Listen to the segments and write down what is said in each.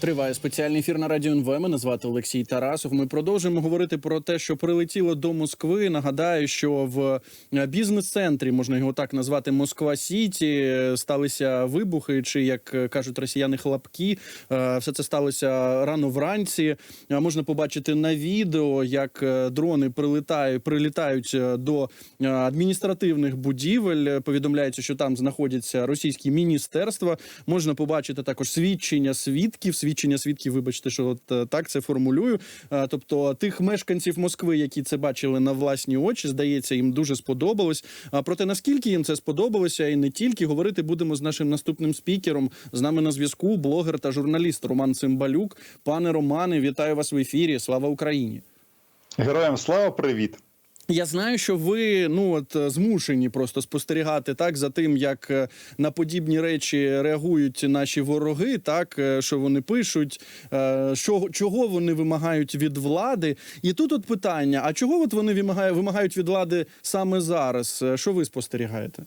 Триває спеціальний ефір на радіо НВ. Мене звати Олексій Тарасов. Ми продовжуємо говорити про те, що прилетіло до Москви. Нагадаю, що в е, бізнес-центрі можна його так назвати Москва Сіті. е, Сталися вибухи, чи як е, кажуть росіяни, хлопки. Все це сталося рано вранці. Можна побачити на відео, як дрони прилітають, прилітають до адміністративних будівель. Повідомляється, що там знаходяться російські міністерства. Можна побачити також свідчення свідків. Свідчення свідків, вибачте, що от е, так це формулюю. Е, Тобто тих мешканців Москви, які це бачили на власні очі, здається, їм дуже сподобалось. А проте наскільки їм це сподобалося, і не тільки говорити будемо з нашим наступним спікером. З нами на зв'язку блогер та журналіст Роман Цимбалюк. Пане Романе, вітаю вас в ефірі. Слава Україні! Героям слава, привіт. Я знаю, що ви ну от е, змушені просто спостерігати так за тим, як е, на подібні речі реагують наші вороги, так е, що вони пишуть, що чого вони вимагають від влади. І тут от питання: а чого от вони вимагають, вимагають від влади саме зараз? Що ви спостерігаєте?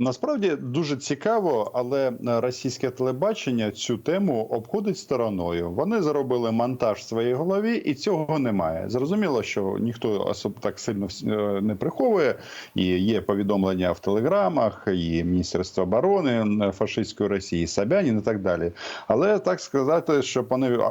Насправді дуже цікаво, але російське телебачення цю тему обходить стороною. Вони зробили монтаж в своїй голові, і цього немає. Зрозуміло, що ніхто особ так сильно е, не приховує. І є повідомлення в телеграмах, і Міністерства оборони фашистської Росії, Собянін і так далі. Але так сказати, щоб вони а,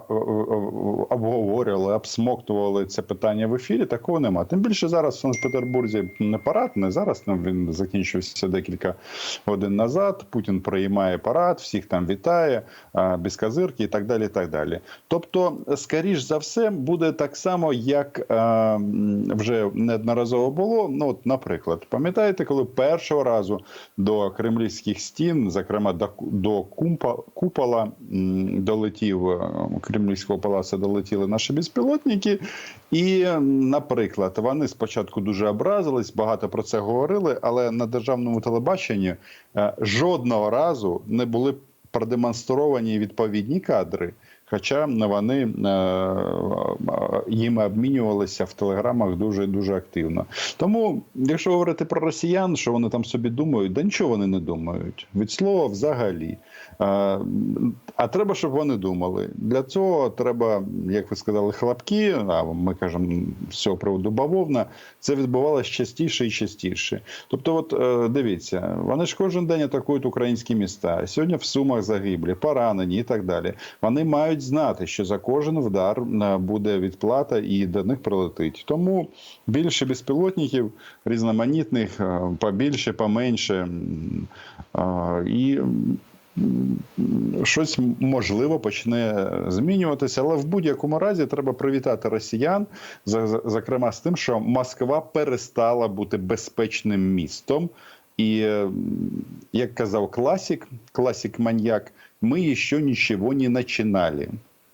обговорювали, обсмоктували це питання в ефірі, такого немає. Тим більше зараз в Санкт-Петербурзі не парад, не зараз. Він закінчився декілька годин назад. Путін приймає парад, всіх там вітає, без казирки і так далі. і так далі. Тобто, скоріш за все, буде так само, як вже неодноразово було. Ну, от, наприклад, пам'ятаєте, коли першого разу до кремлівських стін, зокрема до, до кумпа, купола, долетів е, Кремлівського палацу, долетіли наші безпілотники, і, наприклад, вони спочатку дуже образились, багато про це говорили, але на державному телебаченні е, жодного разу не були продемонстровані відповідні кадри. Хоча вони е, е, їм обмінювалися в телеграмах дуже дуже активно. Тому, якщо говорити про росіян, що вони там собі думають, да нічого вони не думають. Від слова взагалі. Е, А треба, щоб вони думали. Для цього треба, як ви сказали, хлопки, а ми кажемо з цього приводу бавовна. Це відбувалося частіше і частіше. Тобто, от дивіться, вони ж кожен день атакують українські міста. Сьогодні в Сумах загиблі, поранені і так далі. Вони мають знати, що за кожен вдар е, буде відплата і до них прилетить. Тому більше безпілотників різноманітних, е, побільше, поменше. е, І щось можливо почне змінюватися, але в будь-якому разі треба привітати росіян, зокрема з тим, що Москва перестала бути безпечним містом. І як казав класік, класік, маньяк, ми ще нічого не починали.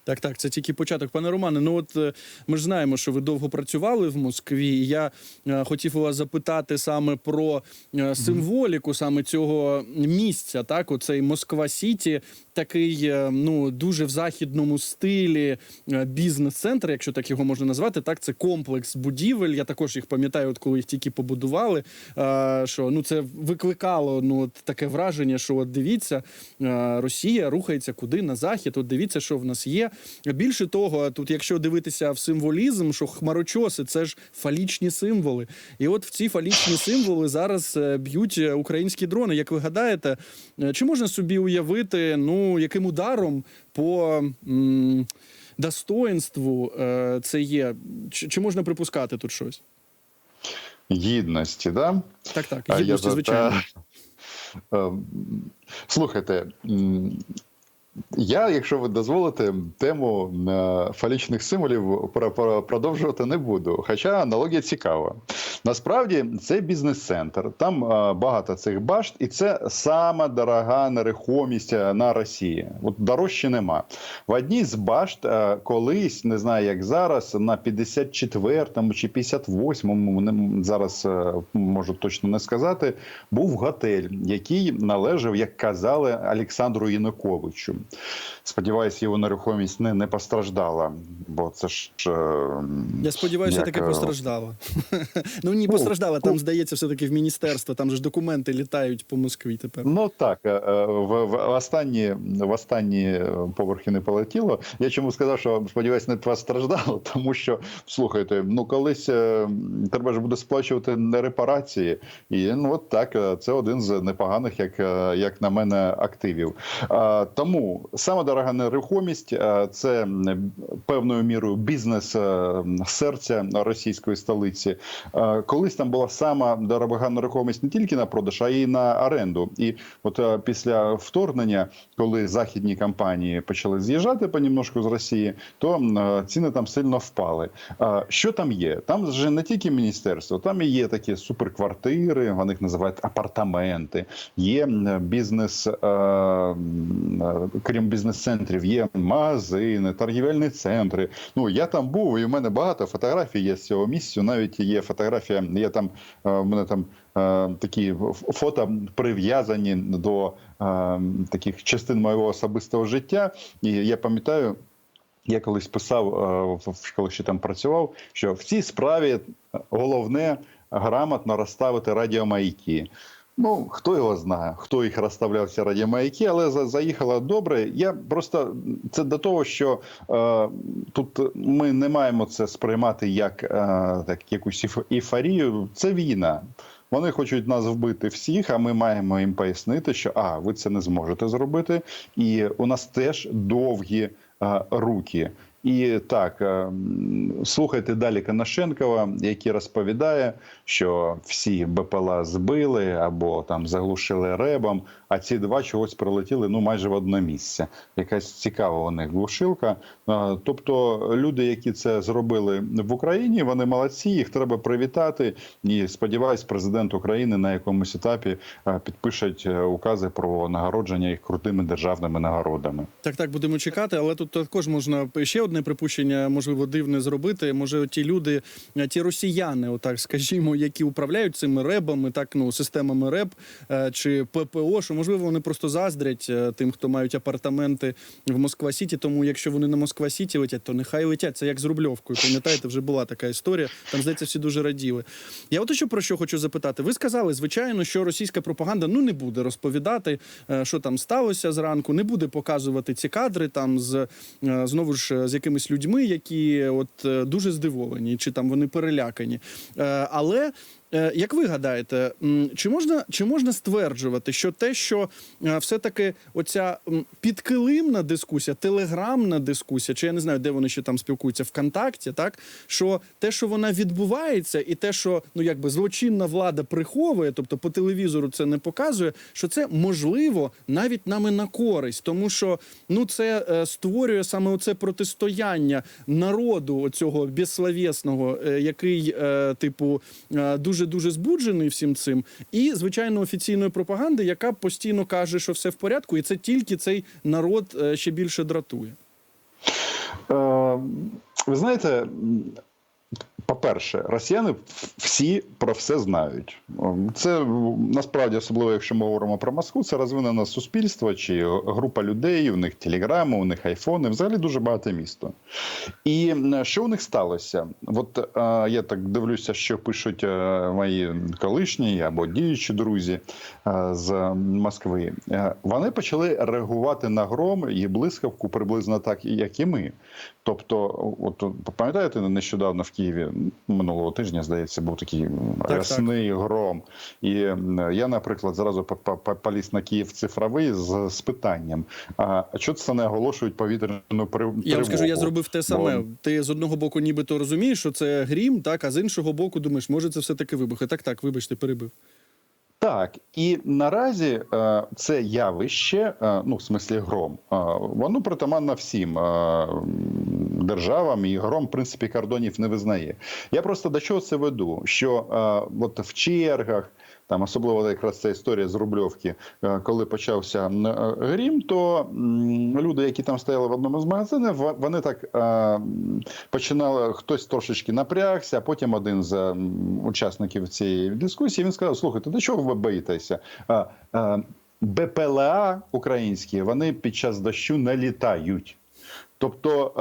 Так, так, це тільки початок. Пане Романе, ну от е, ми ж знаємо, що ви довго працювали в Москві. і Я е, хотів у вас запитати саме про е, символіку саме цього місця. Так, оцей Москва Сіті, такий ну дуже в західному стилі бізнес-центр, якщо так його можна назвати. Так, це комплекс будівель. Я також їх пам'ятаю, от коли їх тільки побудували. Що ну це викликало ну от таке враження, що от дивіться, Росія рухається куди на захід. От дивіться, що в нас є. Більше того, тут, якщо дивитися в символізм, що хмарочоси це ж фалічні символи. І от в ці фалічні символи зараз е, б'ють е, українські дрони. Як ви гадаєте, е, чи можна собі уявити, ну яким ударом по м, достоинству е, це є? Чи, чи можна припускати тут щось? Гідності, да? Так, так, гідності, звичайно. Слухайте, я, якщо ви дозволите, тему е, фалічних символів про- про- продовжувати не буду. Хоча аналогія цікава. Насправді це бізнес-центр. Там е, багато цих башт, і це сама дорога нерухомість е, на Росії. От дорожче нема. В одній з башт колись, не знаю як зараз, на 54-му чи 58-му, не- зараз можу точно не сказати, був готель, який належав, як казали, Олександру Януковичу. Сподіваюсь, його нерухомість не, не постраждала, бо це ж. е, Я сподіваюся, як, таке е, постраждало. ну ні, постраждала. Там здається, все таки в міністерство. Там же ж документи літають по Москві тепер. Ну так, е, в, в останні в останні поверхи не полетіло. Я чому сказав, що сподіваюся, не постраждало, тому що слухайте, ну колись е, треба ж буде сплачувати не репарації, і ну от так, це один з непоганих, як, як на мене, активів. Е, Тому саме дорога нерухомість е, це певною мірою бізнес е, серця російської столиці. Е, Колись там була сама дорога нерухомість не тільки на продаж, а й на оренду. І от після вторгнення, коли західні компанії почали з'їжджати понемножку з Росії, то ціни там сильно впали. Що там є? Там вже не тільки міністерство, там і є такі суперквартири, вони їх називають апартаменти. Є бізнес, крім бізнес-центрів, є магазини, торгівельні центри. Ну я там був, і в мене багато фотографій є з цього місця. Навіть є фотографія. Я там е, в мене там е, такі фото прив'язані до е, таких частин моєго особистого життя. І я пам'ятаю. Я колись писав, коли ще там працював, що в цій справі головне грамотно розставити радіомаяки. Ну, хто його знає, хто їх розставляв ці радіомаяки, але за- заїхало добре. Я просто це до того, що е, тут ми не маємо це сприймати як е, так, якусь ейф- ейфорію. Це війна. Вони хочуть нас вбити всіх, а ми маємо їм пояснити, що а, ви це не зможете зробити, і у нас теж довгі е, руки. І так, е, слухайте далі Коношенкова, який розповідає, що всі БПЛА збили або там заглушили ребом, а ці два чогось прилетіли ну майже в одне місце. Якась цікава у них глушилка. Е, Тобто люди, які це зробили в Україні, вони молодці, їх треба привітати. І сподіваюсь, президент України на якомусь етапі е, підпишуть укази про нагородження їх крутими державними нагородами. Так, так, будемо чекати, але тут також можна ще одне припущення, можливо, дивне зробити. Може, ті люди, е, ті росіяни, отак скажімо, які управляють цими ребами, так ну системами РЕБ е, чи ППО, що можливо вони просто заздрять е, тим, хто мають апартаменти в Москва Сіті. Тому якщо вони на Москва Сіті летять, то нехай летять. Це як з Рубльовкою. Пам'ятаєте, вже була така історія. Там здається, всі дуже раділи. Я от ще про що хочу запитати. Ви сказали, звичайно, що російська пропаганда ну не буде розповідати, що там сталося зранку, не буде показувати ці кадри там з знову ж з якимись людьми, які от е, дуже здивовані, чи там вони перелякані. Е, Але як ви гадаєте, чи можна чи можна стверджувати, що те, що е, все-таки оця підкилимна дискусія, телеграмна дискусія, чи я не знаю, де вони ще там спілкуються ВКонтакті, так що те, що вона відбувається, і те, що ну якби злочинна влада приховує, тобто по телевізору це не показує, що це можливо навіть нами на користь, тому що ну це е, створює саме оце протистояння народу оцього безсловесного, е, який, е, типу, дуже дуже збуджений всім цим, і звичайно офіційної пропаганди, яка постійно каже, що все в порядку, і це тільки цей народ е, ще більше дратує. Е, ви знаєте, по-перше, росіяни всі про все знають. Це насправді, особливо, якщо ми говоримо про Москву, це розвинене суспільство чи група людей, у них телеграми, у них айфони, взагалі дуже багате місто. І що у них сталося? От е, я так дивлюся, що пишуть е, мої колишні або діючі друзі е, з Москви. Вони почали реагувати на гром і блискавку приблизно так, як і ми. Тобто, от пам'ятаєте, нещодавно в Києві минулого тижня, здається, був такий так. рясний гром. І я, наприклад, зразу по- по- по- поліз на Київ цифровий з, з питанням: а чого це не оголошують повітряну тривогу? Я вам скажу, я зробив те саме. Бо- Ти з одного боку, нібито розумієш, що це грім, так, а з іншого боку, думаєш, може це все таки вибухи. Так, так, вибачте, перебив. Так, і наразі е, це явище, е, ну в смислі гром, е, воно притаманно всім державам, і гром, в принципі, кордонів не визнає. Я просто до чого це веду? Що е, от в чергах, там особливо якраз ця історія з Рубльовки, е, коли почався е, грім, то люди, які там стояли в одному з магазинів, вони так е, починали хтось трошечки напрягся, а потім один з учасників цієї дискусії він сказав: слухайте, до чого ви боїтеся? БПЛА українські вони під час дощу не літають. Тобто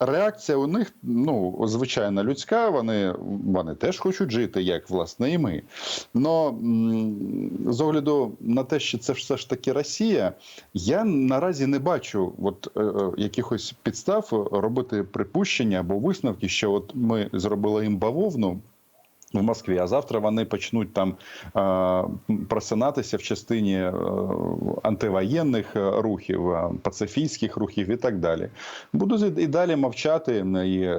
е, реакція у них, ну, звичайно, людська, вони, вони теж хочуть жити, як власне і ми. Но з огляду на те, що це все ж таки Росія, я наразі не бачу от, е, е, якихось підстав робити припущення або висновки, що от ми зробили їм бавовну. В Москві, а завтра вони почнуть там е, просинатися в частині е, антивоєнних е, рухів, пацифійських рухів і так далі. Будуть і далі мовчати, і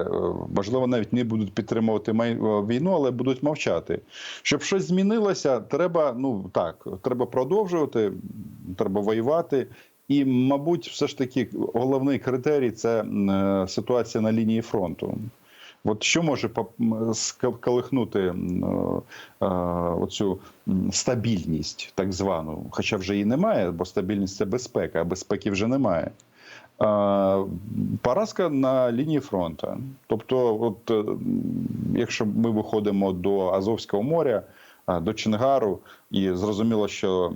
можливо навіть не будуть підтримувати май- війну, але будуть мовчати. Щоб щось змінилося, треба ну так, треба продовжувати, треба воювати. І, мабуть, все ж таки головний критерій це ситуація на лінії фронту. От що може поп- м, колихнути м, е, е, оцю стабільність, так звану, хоча вже її немає, бо стабільність це безпека, а безпеки вже немає. Е, Поразка на лінії фронту. Тобто, от, якщо ми виходимо до Азовського моря, до Чонгару, і зрозуміло, що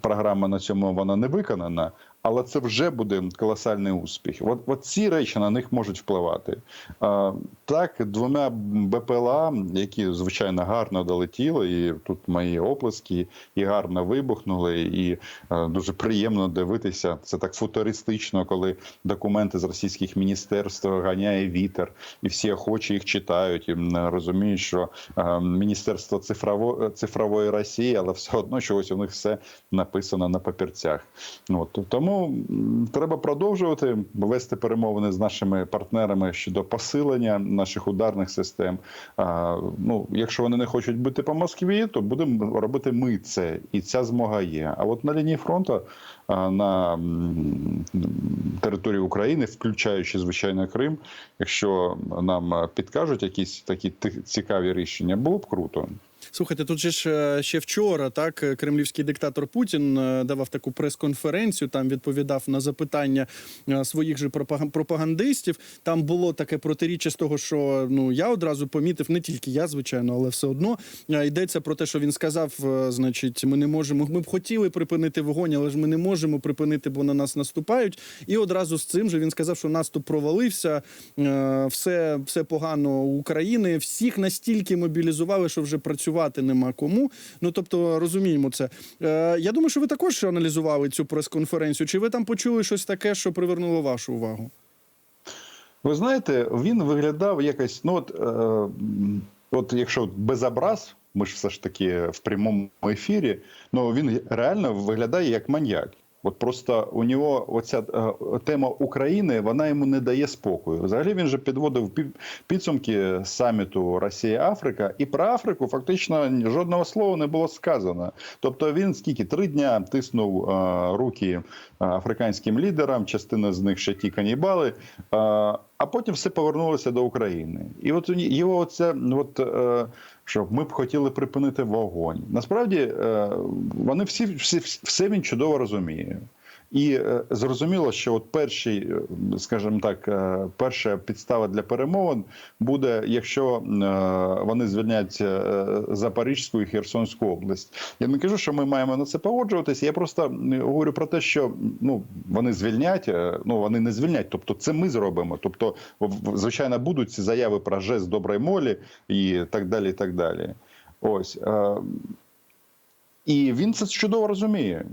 програма на цьому вона не виконана, але це вже буде колосальний успіх. От, от ці речі на них можуть впливати. А, так, двома БПЛА, які звичайно гарно долетіли, і тут мої оплески, і гарно вибухнули, і е, дуже приємно дивитися. Це так футуристично, коли документи з російських міністерств ганяє вітер, і всі охочі їх читають, і розуміють, що е, міністерство цифрово, цифрової Росії, але все одно чогось у них все написано на папірцях. От, тому м, треба продовжувати вести перемовини з нашими партнерами щодо посилення наших ударних систем. А, ну, якщо вони не хочуть бити по Москві, то будемо робити ми це, і ця змога є. А от на лінії фронту а, на території України, включаючи звичайно Крим, якщо нам підкажуть якісь такі цікаві рішення, було б круто. Слухайте, тут же ж е, ще вчора так е, кремлівський диктатор Путін е, давав таку прес-конференцію. Там відповідав на запитання своїх же пропаган- пропагандистів. Там було таке протиріччя з того, що ну я одразу помітив, не тільки я, звичайно, але все одно йдеться про те, що він сказав: значить, ми не можемо. Ми б хотіли припинити вогонь, але ж ми не можемо припинити, бо на нас наступають. І одразу з цим же він сказав, що наступ провалився, все, все погано у України. Всіх настільки мобілізували, що вже працювати нема кому. Ну тобто розуміємо це. Е, я думаю, що ви також аналізували цю прес-конференцію. Чи ви там почули щось таке, що привернуло вашу увагу? Ви знаєте, він виглядав якось. Ну, от, е, от якщо без образ, ми ж все ж таки в прямому ефірі, ну він реально виглядає як маньяк. От просто у нього оця е, тема України вона йому не дає спокою. Взагалі він же підводив пі- підсумки саміту Росія-Африка, і про Африку фактично жодного слова не було сказано. Тобто він скільки три дня тиснув е, руки е, африканським лідерам, частина з них ще ті канібали. а потім все повернулося до України. І от його оце, от, що ми б хотіли припинити вогонь. Насправді е, вони всі, всі все він чудово розуміє. І е, зрозуміло, що от перший, е, скажімо так, е, перша підстава для перемовин буде, якщо вони звільняють е, Запорізьку і Херсонську область. Я не кажу, що ми маємо на це погоджуватися. Я просто говорю про те, що ну вони звільнять, ну вони не звільнять. Тобто, це ми зробимо. Тобто, звичайно, будуть ці заяви про жест доброї молі і так далі. І так далі. Ось. І він це чудово розуміє.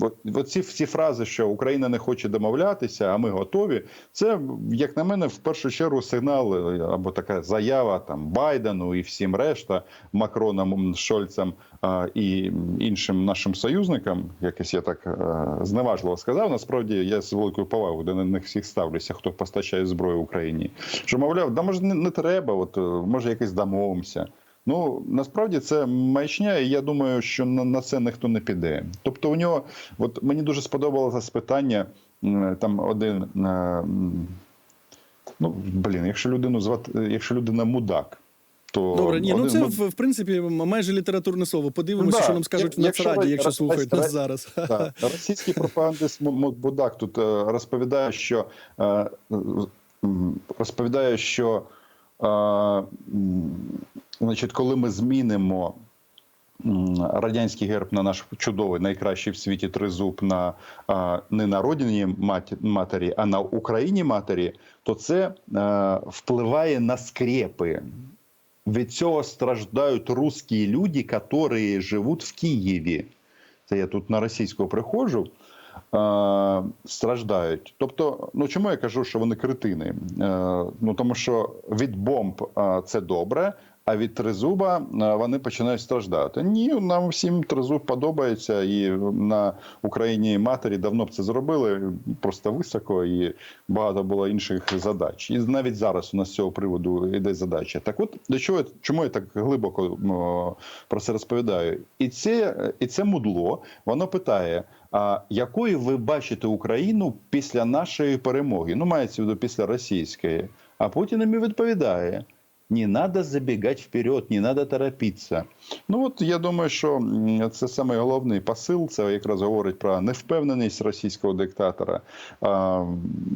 От, от ці всі фрази, що Україна не хоче домовлятися, а ми готові. Це, як на мене, в першу чергу сигнал е, або така заява там Байдену і всім решта, Макроном, Шольцем а, і іншим нашим союзникам. Якось я так е, зневажливо сказав. Насправді я з великою повагою до них всіх ставлюся, хто постачає зброю Україні. Що мовляв, да може не, не треба, от е, може якось домовимося. Ну насправді це маячня, і я думаю, що на, на це ніхто не піде. Тобто, у нього, от мені дуже сподобалося питання. Там один е, ну блін, якщо людину звати, якщо людина мудак, то Добре, ні, ну це в, в принципі майже літературне слово. Подивимося, Да, що нам скажуть в якщо Нацраді, ви- якщо слухають нас зараз. Так, російський пропагандист Му- Му- тут е, розповідає, що е, розповідає, що значить, коли ми змінимо радянський герб на наш чудовий, найкращий в світі тризуб на не на родині матері, а на Україні матері, то це е, впливає на скрепи. Від цього страждають русські люди, які живуть в Києві. Це я тут на російську приходжу. Е, страждають. Тобто, ну чому я кажу, що вони критини? Е, ну тому що від бомб це добре, а від тризуба е, вони починають страждати. Ні, нам всім тризуб подобається, і на Україні матері давно б це зробили просто високо, і багато було інших задач. І навіть зараз у нас з цього приводу йде задача. Так, от до чого чому я так глибоко про це розповідаю? І це, і це мудло, воно питає. А якою ви бачите Україну після нашої перемоги? Ну, мається в виду після російської. А Путін їм відповідає: не треба забігати вперед, не треба торопитися. Ну от я думаю, що це саме головний посил. Це якраз говорить про невпевненість російського диктатора. А,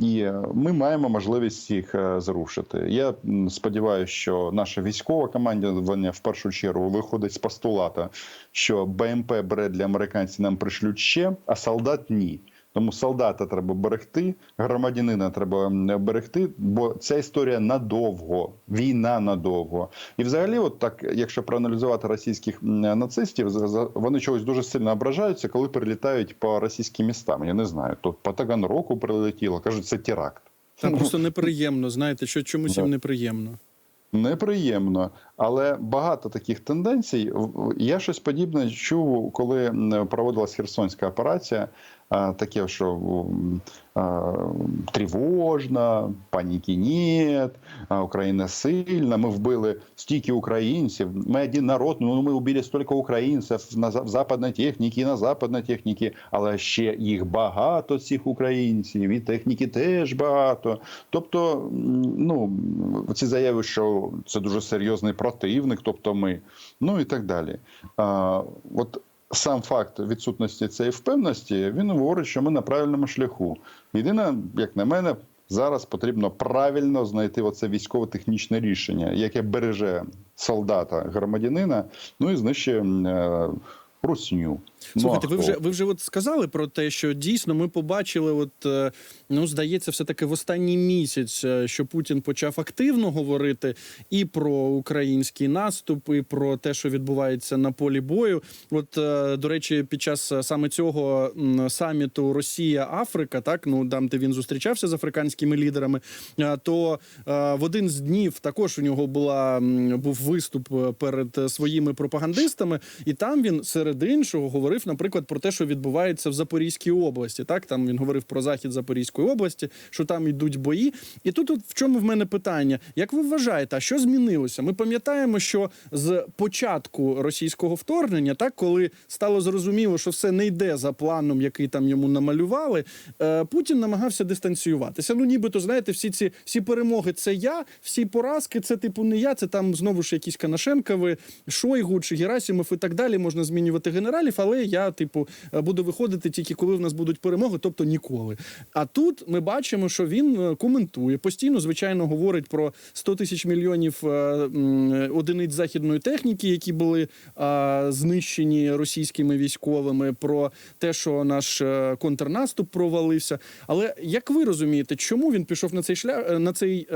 і ми маємо можливість їх е, зрушити. Я сподіваюся, що наше військове командування в першу чергу виходить з постулата, що БМП Бредлі американці нам пришлють ще, а солдат ні. Тому солдата треба берегти, громадянина треба берегти, бо ця історія надовго, війна надовго. І взагалі, от так, якщо проаналізувати російських нацистів, вони чогось дуже сильно ображаються, коли прилітають по російським містам. Я не знаю, тут по Таганроку прилетіло, кажуть, це теракт. Там просто неприємно, знаєте, що чомусь їм неприємно. Неприємно, але багато таких тенденцій. Я щось подібне чув, коли проводилась Херсонська операція. Таке, що тривожно, паніки нет, Україна сильна. Ми вбили стільки українців. Ми один народ, ну ми вбили стільки українців на западній техніці, на западній техніці, але ще їх багато цих українців, і техніки теж багато. Тобто, ну ці заяви, що це дуже серйозний противник, тобто ми, ну і так далі. А, от сам факт відсутності цієї впевненості, він говорить, що ми на правильному шляху. Єдине, як на мене, зараз потрібно правильно знайти оце військово-технічне рішення, яке береже солдата громадянина, ну і знищує е. Слухайте, ви вже ви вже от сказали про те, що дійсно ми побачили, от е, ну здається, все таки в останній місяць, е, що Путін почав активно говорити і про український наступ, і про те, що відбувається на полі бою. От е, до речі, під час саме цього саміту Росія Африка, так ну там, де він зустрічався з африканськими лідерами, то в один з днів також у нього була був виступ перед своїми пропагандистами, і там він серед іншого говорив, наприклад, про те, що відбувається в Запорізькій області. Так там він говорив про захід Запорізької області, що там йдуть бої. І тут, от в чому в мене питання: як ви вважаєте, а що змінилося? Ми пам'ятаємо, що з початку російського вторгнення, так коли стало зрозуміло, що все не йде за планом, який там йому намалювали, е, Путін намагався дистанціюватися. Ну, нібито знаєте, всі ці всі перемоги це я, всі поразки це типу не я. Це там знову ж якісь Канашенкови, Шойгу чи Герасимов і так далі. Можна змінювати генералів, але я, типу, е, буду виходити тільки коли в нас будуть перемоги, тобто ніколи. А тут ми бачимо, що він е, коментує постійно, звичайно, говорить про 100 тисяч мільйонів е, одиниць західної техніки, які були знищені російськими військовими, про те, що наш контрнаступ провалився. Але як ви розумієте, чому він пішов на цей шлях на цей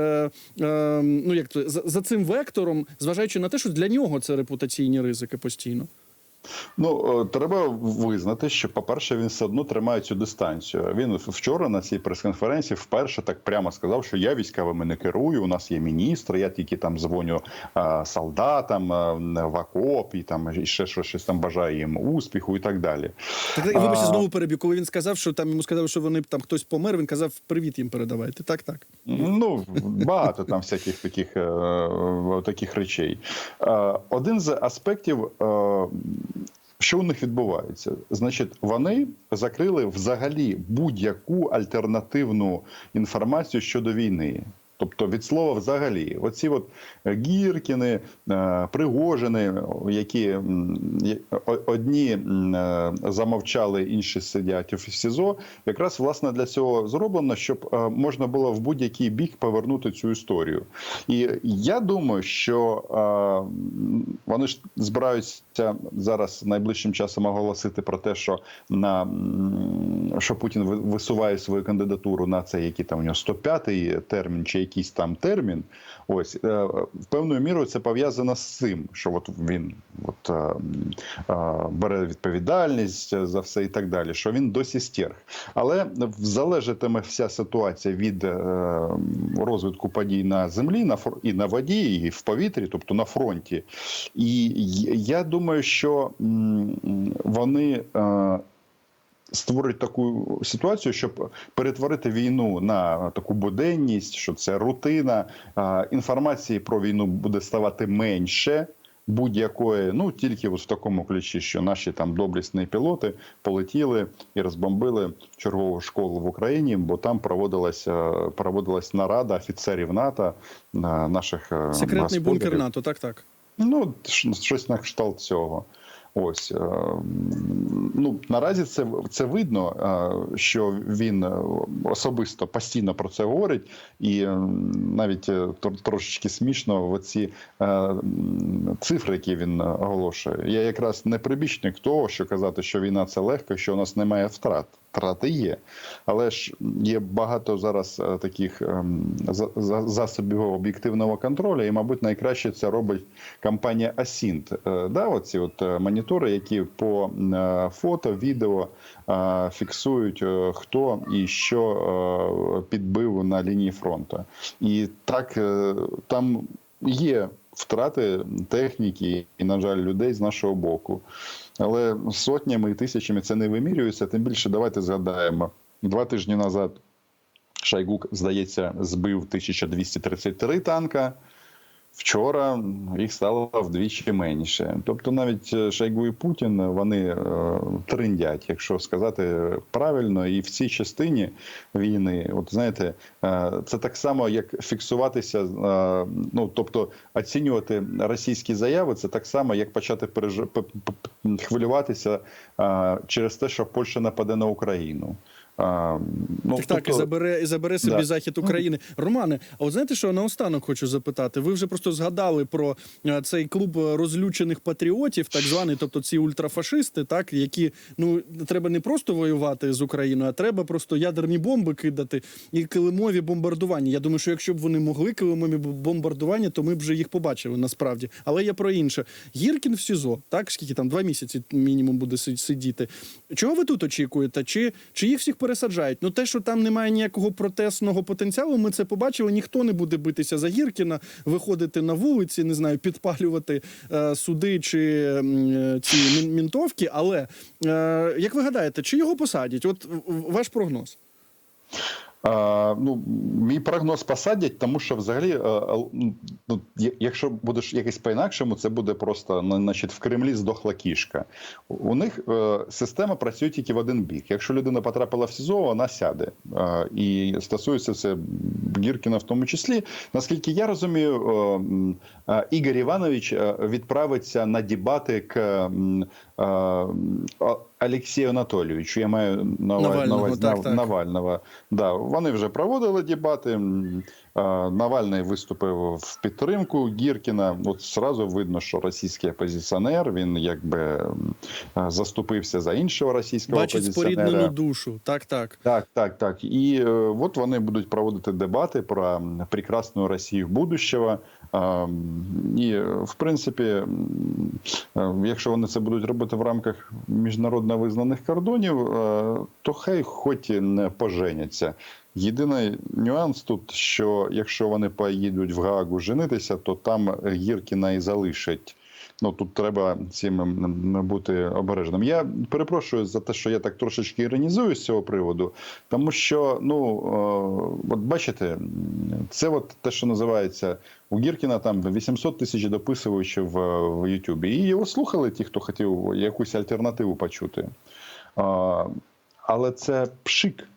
ну як за цим вектором, зважаючи на те, що для нього це репутаційні ризики постійно? Ну, е, треба визнати, що, по-перше, він все одно тримає цю дистанцію. Він вчора на цій прес-конференції вперше так прямо сказав, що я військовими не керую. У нас є міністр, я тільки там дзвоню е, солдатам е, в окоп і там і ще щось, щось там бажаю їм успіху і так далі. Так, так, вибачте, знову переб'ю. Коли він сказав, що там йому сказали, що вони там хтось помер, він казав привіт їм передавайте. Так, так. Ну, багато там всяких таких, таких речей. Один з аспектів, що у них відбувається, значить, вони закрили взагалі будь-яку альтернативну інформацію щодо війни. Тобто від слова взагалі, оці от Гіркіни, е, Пригожини, які одні е, замовчали, інші сидять у СІЗО, якраз власне для цього зроблено, щоб е, можна було в будь-який бік повернути цю історію. І я думаю, що е, вони ж збираються зараз найближчим часом оголосити про те, що на що Путін висуває свою кандидатуру на цей, який там у нього 105-й термін чи якийсь там термін. Ось е, в певною мірою це пов'язано з цим, що от він от, е, е, бере відповідальність за все і так далі. Що він досі стерг. Але залежатиме вся ситуація від е, розвитку подій на землі, на і на воді, і в повітрі, тобто на фронті. І я думаю, що вони. Створюють таку ситуацію, щоб перетворити війну на таку буденність, що це рутина. Інформації про війну буде ставати менше будь-якої, ну тільки от в такому ключі, що наші там доблісні пілоти полетіли і розбомбили чергову школу в Україні, бо там проводилася проводилась нарада офіцерів НАТО, на наших е, Секретний господарів. бункер НАТО, так, так. Ну, щось на кшталт цього. Ось е, ну наразі це це видно, е, що він е, особисто постійно про це говорить, і навіть трошечки смішно в ці цифри, які він оголошує. Я якраз не прибічник того, що казати, що війна це легко, що у нас немає втрат. Втрати є, але ж є багато зараз е, таких ем, за- за- засобів об'єктивного контролю, і, мабуть, найкраще це робить компанія Asint. Е, Да, оці от е, монітори, які по фото, відео фіксують, хто і що підбив на лінії фронту. І так там є втрати техніки і, на жаль, людей з нашого боку. Але сотнями і тисячами це не вимірюється. Тим більше давайте згадаємо два тижні назад. Шайгук, здається, збив 1233 танка. Вчора їх стало вдвічі менше. Тобто, навіть е, Шойгу і Путін вони е, триндять, якщо сказати правильно, і в цій частині війни, от знаєте, е, це так само, як фіксуватися, е, ну тобто оцінювати російські заяви, це так само, як почати переж... хвилюватися е, через те, що Польща нападе на Україну. Ну, так, так, і забере, і забере собі Да. захід України. Романе, а от знаєте, що наостанок хочу запитати? Ви вже просто згадали про е, цей клуб розлючених патріотів, так званий, тобто ці ультрафашисти, так які ну треба не просто воювати з Україною, а треба просто ядерні бомби кидати і килимові бомбардування. Я думаю, що якщо б вони могли килимові бомбардування, то ми б вже їх побачили насправді. Але я про інше. Гіркін в СІЗО, так скільки там два місяці мінімум буде сидіти. Чого ви тут очікуєте? Чи, чи їх всіх пересаджають? Ну те, що там немає ніякого протестного потенціалу, ми це побачили. Ніхто не буде битися за Гіркіна, виходити на вулиці, не знаю, підпалювати е, суди чи е, ці мін- мінтовки. Але е, як ви гадаєте, чи його посадять? От ваш прогноз? Ну, мій прогноз посадять, тому що взагалі, е, ну, якщо будеш якось по-інакшому, це буде просто ну, значить, в Кремлі здохла кішка. У- них е, система працює тільки в один бік. Якщо людина потрапила в СІЗО, вона сяде. Е, і стосується це Гіркіна в тому числі. Наскільки я розумію, Ігор Іванович відправиться на дебати к Олексію Анатолійовичу. Я маю на Навального, Навального, на так, Нав- так. Навального. Да, вони вже проводили дебати. Навальний виступив в підтримку Гіркіна. От зразу видно, що російський опозиціонер він якби заступився за іншого російського Бачить опозиціонера. споріднену душу. Так, так. Так, так, так. І е, от вони будуть проводити дебати про прекрасну Росію будущого. І, е, в принципі, е, якщо вони це будуть робити в рамках міжнародно визнаних кордонів, то хай хоч і не поженяться. Єдиний нюанс тут, що якщо вони поїдуть в Гаагу женитися, то там Гіркіна і залишать. Ну тут треба цим бути обережним. Я перепрошую за те, що я так трошечки іронізую з цього приводу, тому що ну е, от бачите, це от те, що називається у Гіркіна, там 800 тисяч дописувачів в, в Ютубі. І його слухали ті, хто хотів якусь альтернативу почути. Але це пшик,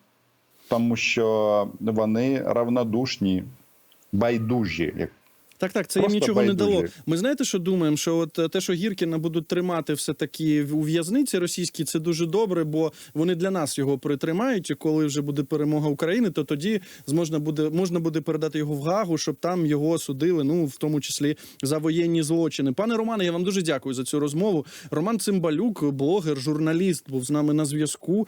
тому що вони равнодушні, байдужі, як Так, так, це їм нічого не дало. Ми знаєте, що думаємо? Що от е, те, що Гіркіна будуть тримати все таки у в'язниці російській, це дуже добре, бо вони для нас його притримають. І коли вже буде перемога України, то тоді зможна буде можна буде передати його в Гагу, щоб там його судили. Ну в тому числі за воєнні злочини. Пане Романе, я вам дуже дякую за цю розмову. Роман Цимбалюк, блогер, журналіст, був з нами на зв'язку.